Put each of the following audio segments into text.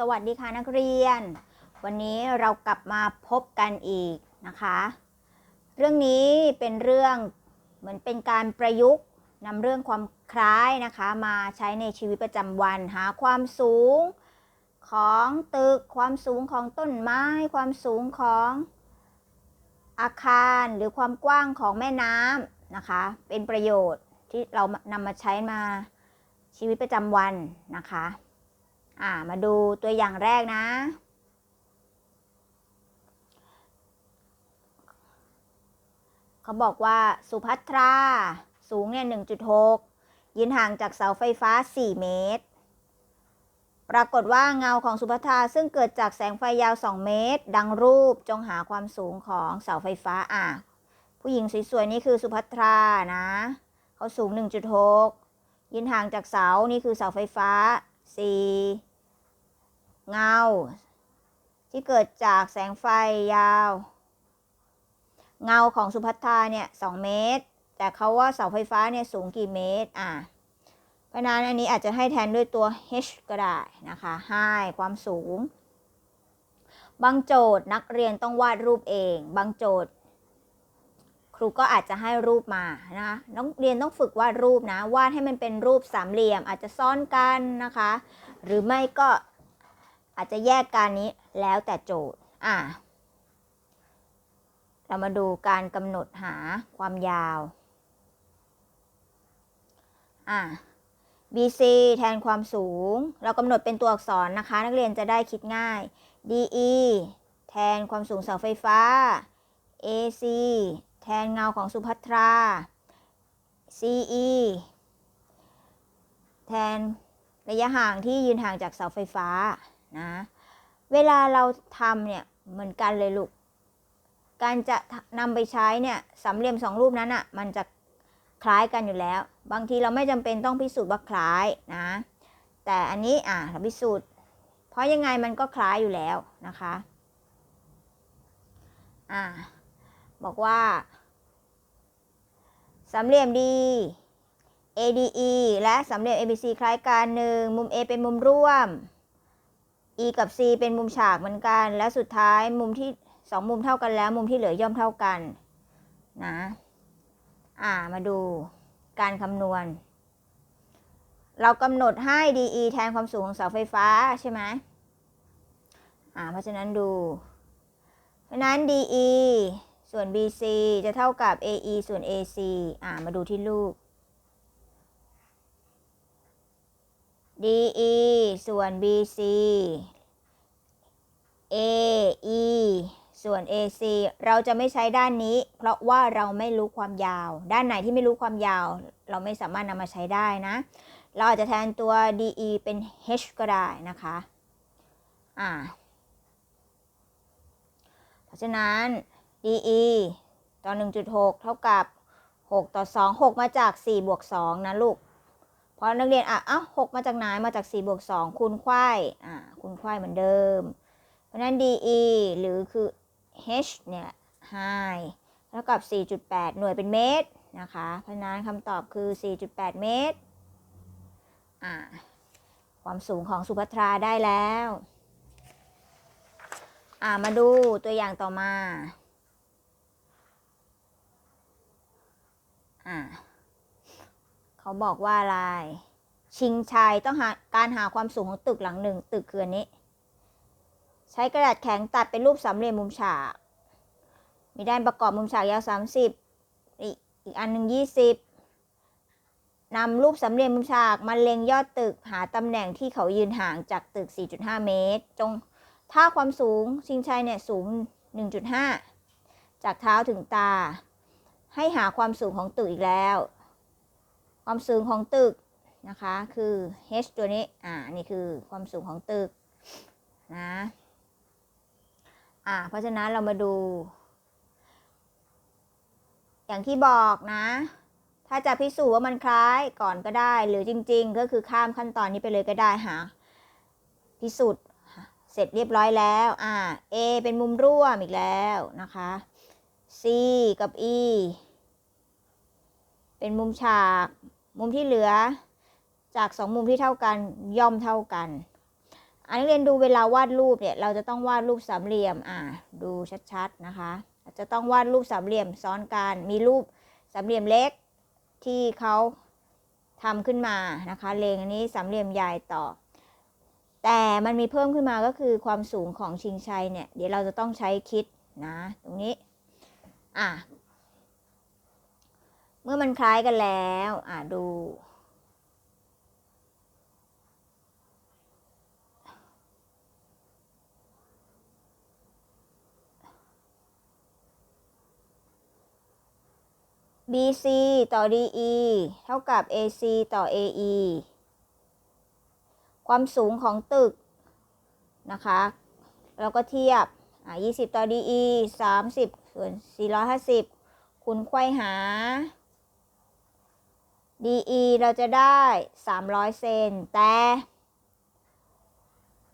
สวัสดีค่ะนักเรียน วันนี้เรากลับมาพบกันอีกนะคะ เรื่องนี้เป็นเรื่องเหมือนเป็นการประยุกต์นำเรื่องความคล้ายนะคะ มาใช้ในชีวิตประจำวัน หาความสูงของตึก ความสูงของต้นไม้ ความสูงของอาคารหรือความกว้างของแม่น้ำนะคะ เป็นประโยชน์ที่เรานำมาใช้มาชีวิตประจำวันนะคะ อ่า มาดูตัวอย่างแรกนะ เขาบอกว่าสุภัทรา สูงเนี่ย1.6 ยืนห่างจากเสาไฟฟ้า 4 เมตร ปรากฏว่าเงาของสุภัทราซึ่งเกิดจากแสงไฟยาว 2 เมตร ดังรูปจงหาความสูงของเสาไฟฟ้าอะผู้หญิงสวยๆนี่คือสุภัทรานะ เขาสูง 1.6 ยืนห่างจากเสา นี่คือเสาไฟฟ้า 4 เงา ที่เกิดจากแสงไฟยาว เงาของสุภัทราเนี่ย2เมตร แต่เขาว่าเสาไฟฟ้าเนี่ยสูงกี่เมตร อะเพราะนั้นอันนี้อาจจะให้แทนด้วยตัว h ก็ได้นะคะให้ความสูง บางโจทย์นักเรียนต้องวาดรูปเอง บางโจทย์ ครูก็อาจจะให้รูปมานะนักเรียนต้องฝึกวาดรูปนะวาดให้มันเป็นรูปสามเหลี่ยม อาจจะซ่อนกันนะคะ หรือไม่ก็อาจจะแยกการนี้แล้วแต่โจทย์อะเรามาดูการกำหนดหาความยาวอะ BC แทนความสูง เรากำหนดเป็นตัวอักษรนะคะ นักเรียนจะได้คิดง่าย DE แทนความสูงเสาไฟฟ้า AC แทนเงาของสุภัทรา CE แทนระยะห่างที่ยืนห่างจากเสาไฟฟ้านะ เวลาเราทำเนี่ยเหมือนกันเลยลูก การจะนำไปใช้เนี่ยสามเหลี่ยมสองรูปนั้นอะ่ะมันจะคล้ายกันอยู่แล้ว บางทีเราไม่จำเป็นต้องพิสูจน์ว่าคล้ายนะ แต่อันนี้อะเราพิสูจน์ เพราะยังไงมันก็คล้ายอยู่แล้วนะคะ อ่า บอกว่า สามเหลี่ยม D ADE และสามเหลี่ยม ABC คล้ายกันหนึ่งมุม A เป็นมุมร่วม E กับ C เป็นมุมฉากเหมือนกัน และสุดท้ายมุมที่สองมุมเท่ากันแล้ว มุมที่เหลือย่อมเท่ากันนะอ่ามาดูการคำนวณ เรากำหนดให้ DE แทนความสูงของเสาไฟฟ้าใช่ไหมอ่าเพราะฉะนั้นดู เพราะนั้น DE ส่วน BC จะเท่ากับ AE ส่วน AC อ่า มาดูที่รูป DE ส่วน BC AE ส่วน AC เราจะไม่ใช้ด้านนี้ เพราะว่าเราไม่รู้ความยาว ด้านไหนที่ไม่รู้ความยาว เราไม่สามารถนำมาใช้ได้นะ เราอาจจะแทนตัว DE เป็น H ก็ได้นะคะ อ่า เพราะฉะนั้น DE ต่อ 1.6 เท่ากับ 6 ต่อ 2 6 มาจาก 4 บวก 2 นะลูก เพราะนักเรียนอะเอ้า6มาจากไหน มาจาก 4 บวก 2 คูณไขว้อ่าคูณไขว้เหมือนเดิม เพราะนั้น DE หรือคือ H เนี่ย high เท่ากับ 4.8 หน่วยเป็นเมตรนะคะ เพราะนั้นคำตอบคือ 4.8 เมตร อ่า ความสูงของสุภัทราได้แล้ว อ่า มาดูตัวอย่างต่อมา อ่าเขาบอกว่าอะไร ชิงชัยต้องหาการหาความสูงของตึกหลังหนึ่งตึกคืออันนี้ ใช้กระดาษแข็งตัดเป็นรูปสามเหลี่ยมมุมฉาก มีด้านประกอบมุมฉากยาว30อีกอีกอันหนึ่ง20นำรูปสามเหลี่ยมมุมฉากมาเล็งยอดตึกหาตำแหน่งที่เขายืนห่างจากตึก 4.5 เมตร จงถ้าความสูงชิงชัยเนี่ยสูง 1.5 จากเท้าถึงตา ให้หาความสูงของตึกอีกแล้ว ความสูงของตึกนะคะคือ h ตัวนี้ อ่า นี่คือความสูงของตึกนะ อ่า เพราะฉะนั้นเรามาดู อย่างที่บอกนะ ถ้าจะพิสูจน์ว่ามันคล้ายก่อนก็ได้ หรือจริง ๆ ก็คือข้ามขั้นตอนนี้ไปเลยก็ได้หาพิสูจน์เสร็จเรียบร้อยแล้ว อ่า A เป็นมุมร่วมอีกแล้วนะคะ C กับ E เป็นมุมฉาก มุมที่เหลือ จากสองมุมที่เท่ากันย่อมเท่ากันอ่านักเรียนดูเวลาวาดรูปเนี่ยเราจะต้องวาดรูปสามเหลี่ยมอ่าดูชัดๆนะคะ จะต้องวาดรูปสามเหลี่ยมซ้อนกันมีรูปสามเหลี่ยมเล็กที่เขาทำขึ้นมานะคะเลงอันนี้สามเหลี่ยมใหญ่ต่อ แต่มันมีเพิ่มขึ้นมาก็คือความสูงของชิงชัยเนี่ยเดี๋ยวเราจะต้องใช้คิดนะตรงนี้อะ เมื่อมันคล้ายกันแล้ว อะดู BC ต่อ DE เท่ากับ AC ต่อ AE ความสูงของตึกนะคะแล้วก็เทียบ อะ20 ต่อ DE 30ส่วน450คูณไขว้หา DE เราจะได้ 300 เซน แต่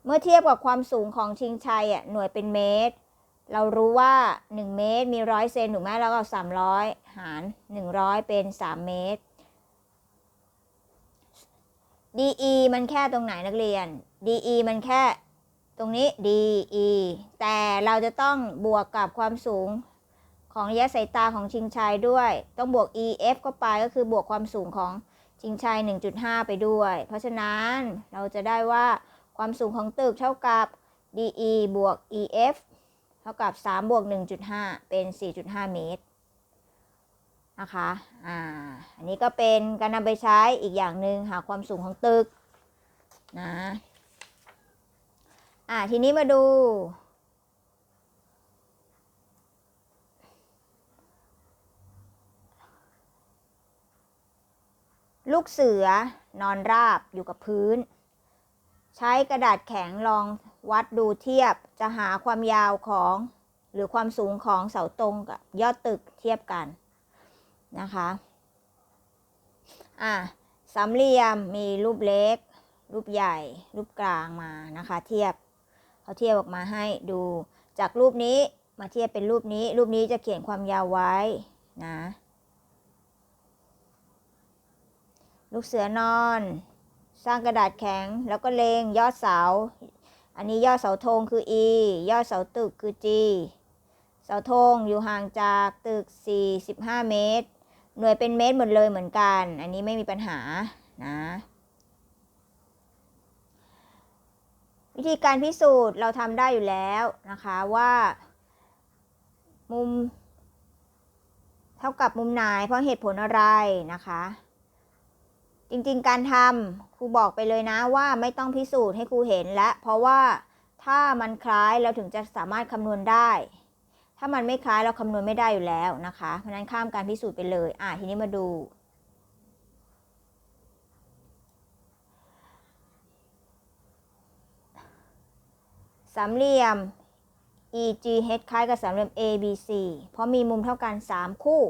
เมื่อเทียบกับความสูงของชิงชัยอะหน่วยเป็นเมตร เรารู้ว่า 1 เมตรมีร้อยเซนถูกไหมแล้วก็300 หาร 100 เป็น 3 เมตร DE มันแค่ตรงไหนนักเรียน DE มันแค่ตรงนี้ DE แต่เราจะต้องบวกกับความสูง ของระยะสายตาของชิงชัยด้วย ต้องบวก EF เข้าไปก็คือบวกความสูงของชิงชัย 1.5 ไปด้วย เพราะฉะนั้นเราจะได้ว่าความสูงของตึกเท่ากับ DE บวก EF เท่ากับ 3 บวก 1.5 เป็น 4.5 เมตร นะคะ อ่า อันนี้ก็เป็นการนำไปใช้อีกอย่างหนึ่งหาความสูงของตึก นะ อ่า ทีนี้มาดู ลูกเสือนอนราบอยู่กับพื้น ใช้กระดาษแข็งลองวัดดูเทียบจะหาความยาวของ หรือความสูงของเสาตรงกับยอดตึกเทียบกันนะคะอะสามเหลี่ยมมีรูปเล็ก รูปใหญ่ รูปกลางมานะคะ เทียบเขาเทียบออกมาให้ดู จากรูปนี้มาเทียบเป็นรูปนี้ รูปนี้จะเขียนความยาวไว้นะ ลูกเสือนอน สร้างกระดาษแข็ง แล้วก็เลงยอดเสา อันนี้ยอดเสาธงคือ E ยอดเสาตึกคือ G เสาธงอยู่ห่างจากตึก 45 เมตร หน่วยเป็นเมตรหมดเลยเหมือนกัน อันนี้ไม่มีปัญหานะวิธีการพิสูจน์เราทำได้อยู่แล้วนะคะว่ามุม เท่ากับมุมไหนเพราะเหตุผลอะไรนะคะ จริงๆ การทำครูบอกไปเลยนะว่าไม่ต้องพิสูจน์ให้ครูเห็นและ เพราะว่าถ้ามันคล้ายเราถึงจะสามารถคำนวณได้ ถ้ามันไม่คล้ายเราคำนวณไม่ได้อยู่แล้วนะคะเพราะนั้นข้ามการพิสูจน์ไปเลย อะทีนี้มาดูสามเหลี่ยม EGH คล้ายกับสามเหลี่ยม ABC เพราะมีมุมเท่ากัน 3 คู่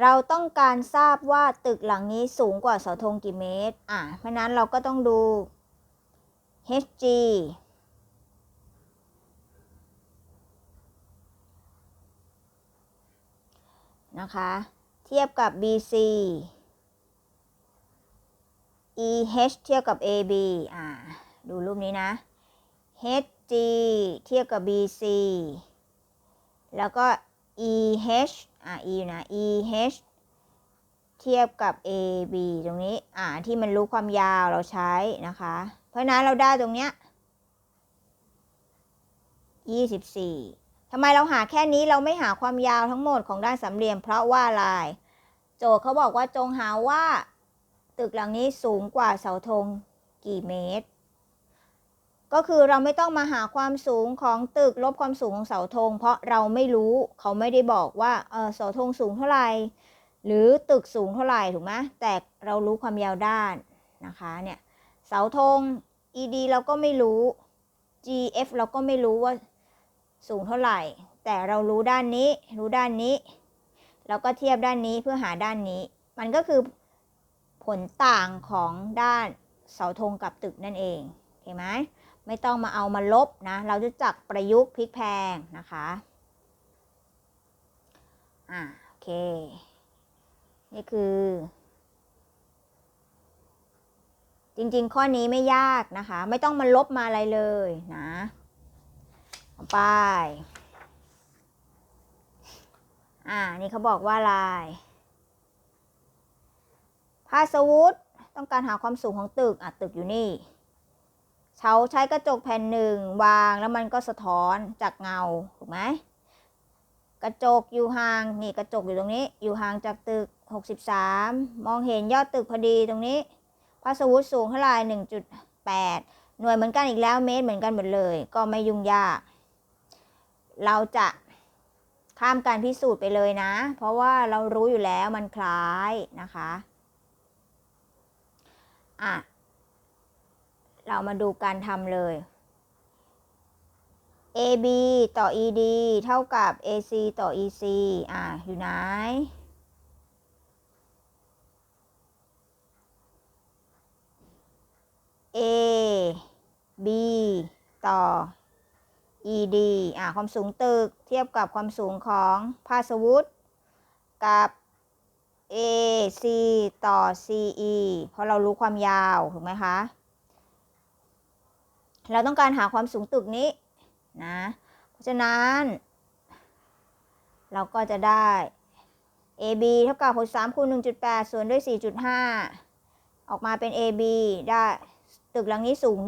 เราต้องการทราบว่าตึกหลังนี้สูงกว่าเสาธงกี่เมตร อะ เพราะนั้นเราก็ต้องดู HG นะคะ เทียบกับ BC EH เทียบกับ AB อ่า ดูรูปนี้นะ HG เทียบกับ BC แล้วก็ EH อ่า E นะ EH เทียบกับ AB ตรงนี้ อ่า ที่มันรู้ความยาวเราใช้นะคะ เพราะนั้นเราได้ตรงเนี้ย24ทำไมเราหาแค่นี้เราไม่หาความยาวทั้งหมดของด้านสามเหลี่ยม เพราะว่าอะไร โจทย์เขาบอกว่าจงหาว่า ตึกหลังนี้สูงกว่าเสาธงกี่เมตร ก็คือเราไม่ต้องมาหาความสูงของตึกลบความสูงของเสาธง เพราะเราไม่รู้เขาไม่ได้บอกว่าเออเสาธงสูงเท่าไหร่หรือตึกสูงเท่าไหร่ถูกไหมแต่เรารู้ความยาวด้านนะคะเนี่ยเสาธง ED เราก็ไม่รู้ GF เราก็ไม่รู้ว่าสูงเท่าไหร่ แต่เรารู้ด้านนี้ รู้ด้านนี้ เราก็เทียบด้านนี้เพื่อหาด้านนี้ มันก็คือผลต่างของด้านเสาธงกับตึกนั่นเองเห็นไหม ไม่ต้องมาเอามาลบนะ เราจะจักประยุกต์พลิกแพงนะคะ อ่าโอเค นี่คือ จริงๆ ข้อนี้ไม่ยากนะคะ ไม่ต้องมาลบมาอะไรเลยนะไป อ่า นี่เขาบอกว่าอะไรพาสวุธต้องการหาความสูงของตึก อะ ตึกอยู่นี่ เขาใช้กระจกแผ่นหนึ่งวางแล้วมันก็สะท้อนจากเงาถูกไหมกระจกอยู่ห่างนี่กระจกอยู่ตรงนี้ อยู่ห่างจากตึก 63 มองเห็นยอดตึกพอดีตรงนี้พาสวุธสูงเท่าไหร่1.8 หน่วยเหมือนกันอีกแล้วเมตรเหมือนกันหมดเลย ก็ไม่ยุ่งยาก เราจะข้ามการพิสูจน์ไปเลยนะ เพราะว่าเรารู้อยู่แล้วมันคล้ายนะคะ อะ เรามาดูการทำเลย AB ต่อ ED เท่ากับ AC ต่อ EC อะอยู่ไหน A B ต่อ ED อะความสูงตึกเทียบกับความสูงของพาสวุธกับ AC ต่อ CE เพราะเรารู้ความยาว ถูกไหมคะ เราต้องการหาความสูงตึกนี้นะ เพราะฉะนั้น เราก็จะได้ AB เท่ากับ63คูณ1.8 ส่วนด้วย 4.5 ออกมาเป็น AB ได้ตึกหลังนี้สูง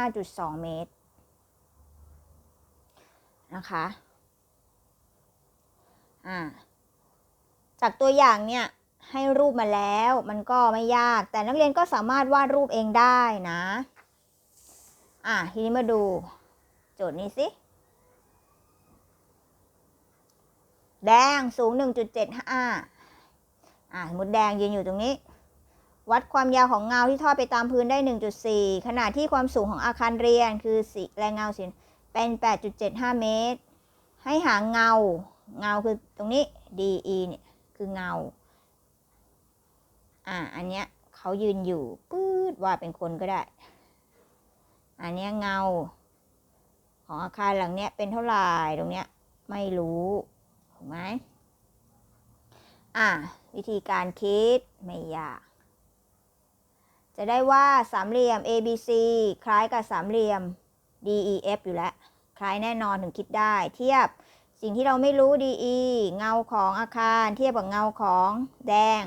25.2 เมตร นะคะ อ่า จากตัวอย่างเนี่ย ให้รูปมาแล้ว มันก็ไม่ยาก แต่นักเรียนก็สามารถวาดรูปเองได้นะ อะทีนี้มาดูโจทย์นี้สิ แดงสูง 1.75อะสมมติแดงยืนอยู่ตรงนี้ วัดความยาวของเงาที่ทอดไปตามพื้นได้ 1.4 ขณะที่ความสูงของอาคารเรียนคือสีแรงเงาสีเป็น 8.75 เมตร ให้หาเงา เงาคือตรงนี้ DE เนี่ยคือเงา อ่า อันเนี้ยเขายืนอยู่ปื๊ดว่าเป็นคนก็ได้ อันนี้เงา ของอาคารหลังเนี้ยเป็นเท่าไหร่ตรงเนี้ยไม่รู้ถูกไหมอะวิธีการคิดไม่ยาก จะได้ว่าสามเหลี่ยม ABC คล้ายกับสามเหลี่ยม DEF อยู่แล้ว คล้ายแน่นอนถึงคิดได้ เทียบสิ่งที่เราไม่รู้ DE เงาของอาคารเทียบกับเงาของแดง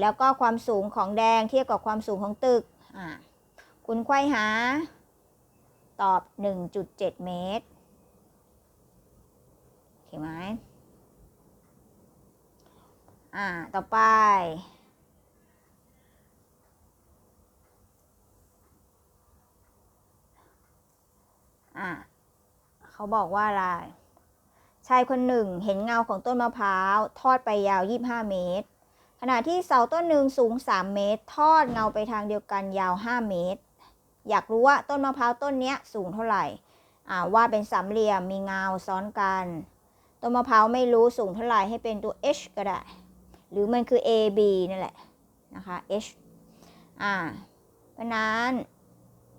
แล้วก็ความสูงของแดงเทียบกับความสูงของตึกอ่า คุณไขว้หา ตอบ 1.7 เมตรโอเคไหมอ่า ต่อไป อ่า เขาบอกว่าอะไร ชายคนหนึ่งเห็นเงาของต้นมะพร้าว ทอดไปยาว 25 เมตร ขณะที่เสาต้นหนึ่งสูง 3 เมตร ทอดเงาไปทางเดียวกันยาว 5 เมตร อยากรู้ว่าต้นมะพร้าวต้นนี้สูงเท่าไหร่อ่าวาดเป็นสามเหลี่ยมมีเงาซ้อนกัน ต้นมะพร้าวไม่รู้สูงเท่าไหร่ให้เป็นตัว h ก็ได้ หรือมันคือ a b นั่นแหละนะคะ h อ่าเพราะนั้น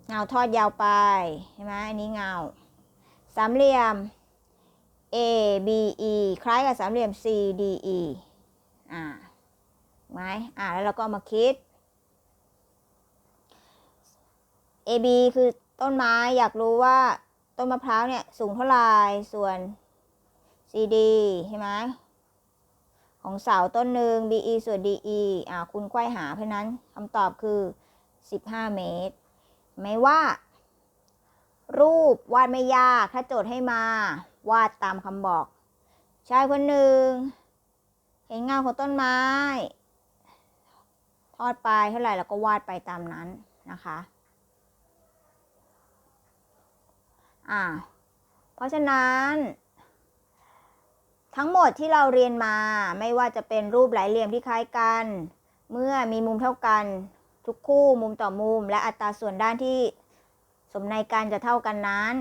เงาทอดยาวไปใช่ไหมอันนี้เงาสามเหลี่ยม a b e คล้ายกับสามเหลี่ยม c d e อ่าไหมอ่าแล้วเราก็มาคิด AB คือต้นไม้อยากรู้ว่าต้นมะพร้าวเนี่ยสูงเท่าไหร่ส่วน CD ใช่ไหมของเสาต้นหนึ่ง BE ส่วน DE อ่าคุณไขว้หาเพราะนั้นคำตอบคือ 15 เมตร ไม่ว่า รูปวาดไม่ยาก ถ้าโจทย์ให้มา วาดตามคำบอก ชายคนหนึ่ง เห็นเงาของต้นไม้ ทอดไปเท่าไหร่แล้วก็วาดไปตามนั้นนะคะ อ่า เพราะฉะนั้น ทั้งหมดที่เราเรียนมาไม่ว่าจะเป็นรูปหลายเหลี่ยมที่คล้ายกัน เมื่อมีมุมเท่ากันทุกคู่มุมต่อมุม และอัตราส่วนด้านที่สมในกันจะเท่ากันนั้น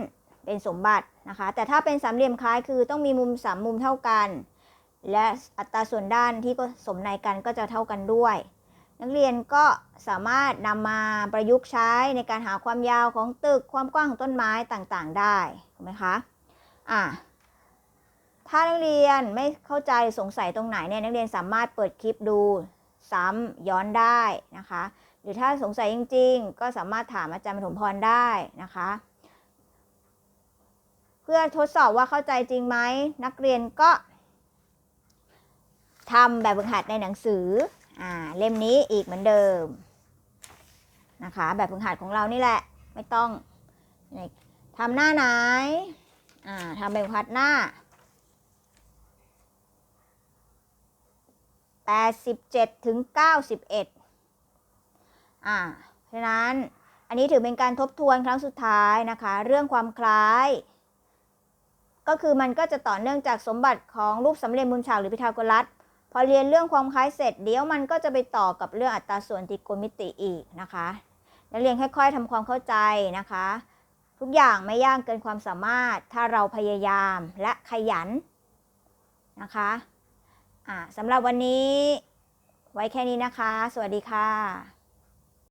เป็นสมบัตินะคะ แต่ถ้าเป็นสามเหลี่ยมคล้ายคือต้องมีมุมสามมุมเท่ากัน และอัตราส่วนด้านที่ก็สมในกันก็จะเท่ากันด้วย นักเรียนก็สามารถนำมาประยุกต์ใช้ในการหาความยาวของตึกความกว้างของต้นไม้ต่างๆ ได้ถูกไหมคะอ่าถ้านักเรียนไม่เข้าใจสงสัยตรงไหนเนี่ยนักเรียนสามารถเปิดคลิปดูซ้ำย้อนได้นะคะ หรือถ้าสงสัยจริง ๆ ก็สามารถถามอาจารย์ปฐมพรได้นะคะ เพื่อทดสอบว่าเข้าใจจริงไหมนักเรียนก็ทำแบบฝึกหัดในหนังสือ อ่าเล่มนี้อีกเหมือนเดิมนะคะ แบบฝึกหัดของเรานี่แหละ ไม่ต้องทำหน้าไหนอ่าทำแบบฝึกหัดหน้า 87 ถึง 91อ่าเพราะนั้นอันนี้ถือเป็นการทบทวนครั้งสุดท้ายนะคะ เรื่องความคล้าย ก็คือมันก็จะต่อเนื่องจากสมบัติของรูปสามเหลี่ยมมุมฉากหรือพิทาโกรัส พอเรียนเรื่องความคล้ายเสร็จเดี๋ยวมันก็จะไปต่อกับเรื่องอัตราส่วนตรีโกณมิติอีกนะคะนักเรียนค่อย ๆทำความเข้าใจนะคะ ทุกอย่างไม่ยากเกินความสามารถถ้าเราพยายามและขยันนะคะะสำหรับวันนี้ไว้แค่นี้นะคะ สวัสดีค่ะ